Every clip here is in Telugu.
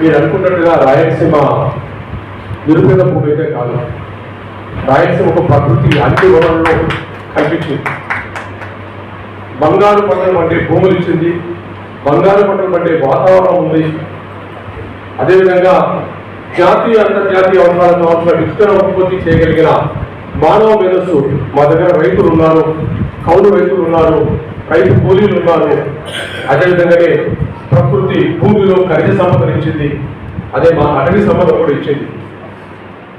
మీరు అనుకున్నట్టుగా రాయలసీమ నిరుపేద భూమి అయితే కాదు. రాయలసీమ ఒక ప్రకృతి అన్ని వనరులు కల్పించింది. బంగారు పంటలు పండే భూములు ఇచ్చింది. బంగారు పంటలు పండే వాతావరణం ఉంది. అదేవిధంగా జాతీయ అంతర్జాతీయ అవసరాలకు కావాల్సిన విత్తన ఉత్పత్తి చేయగలిగిన మానవ మేధస్సు. మా దగ్గర రైతులు ఉన్నారు కౌలు రైతులు ఉన్నారు రైతు కూలీలు ఉన్నారు. అదేవిధంగానే ప్రకృతి భూమిలో ఖనిజ సంపదను ఇచ్చింది అదే మా అటవీ సంపద కూడా ఇచ్చింది.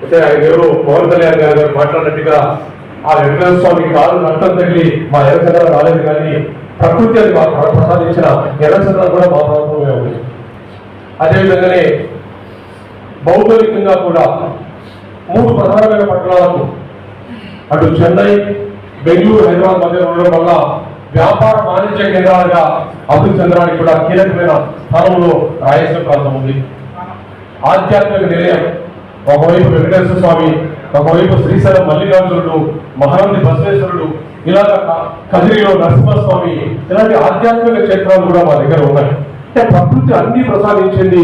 అయితే ఎవరో పవన్ కళ్యాణ్ గారు గారు మాట్లాడినట్టుగా ఆ వెంకటేశ్వర స్వామి కారు నష్టం తగిలి మా ఎర్రచంద్ర రాలేదు కానీ ప్రకృతి అది మాకు ప్రసాదించిన ఎర్రచంద్ర కూడా మా ప్రభుత్వమే ఉంది. అదేవిధంగానే భౌగోళికంగా కూడా మూడు ప్రధానమైన పట్టణాలకు అటు చెన్నై బెంగళూరు హైదరాబాద్ మధ్య ఉండడం వల్ల వ్యాపార వాణిజ్య కేంద్రాలుగా అభివృద్ధి చెందడానికి కూడా కీలకమైన స్థానంలో రాయలసీమ ప్రాంతం ఉంది. ఆధ్యాత్మిక నిలయం ఒకవైపు వెంకటేశ్వర స్వామి ఒకవైపు శ్రీశైలం మల్లికార్జునుడు మహానంది బసవేశ్వరుడు ఇలాగ కదిరిలో నరసింహస్వామి ఇలాంటి ఆధ్యాత్మిక క్షేత్రాలు కూడా మా దగ్గర ఉన్నాయి. అంటే ప్రకృతి అన్ని ప్రసాదించింది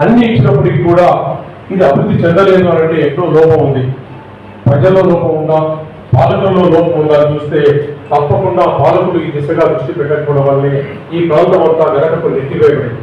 అన్ని ఇచ్చినప్పటికీ కూడా ఇది అభివృద్ధి చెందలేదు అని అంటే ఎక్కడో లోపం ఉంది. ప్రజల్లో లోపం ఉందా? పాలకుల్లో లోపం ఉందా చూస్తే తప్పకుండా పాలకులు ఈ దిశగా దృష్టి పెట్టకపోవడం వల్లే ఈ ప్రాంతం అంతా వెనకకు నెట్టివేయబడింది.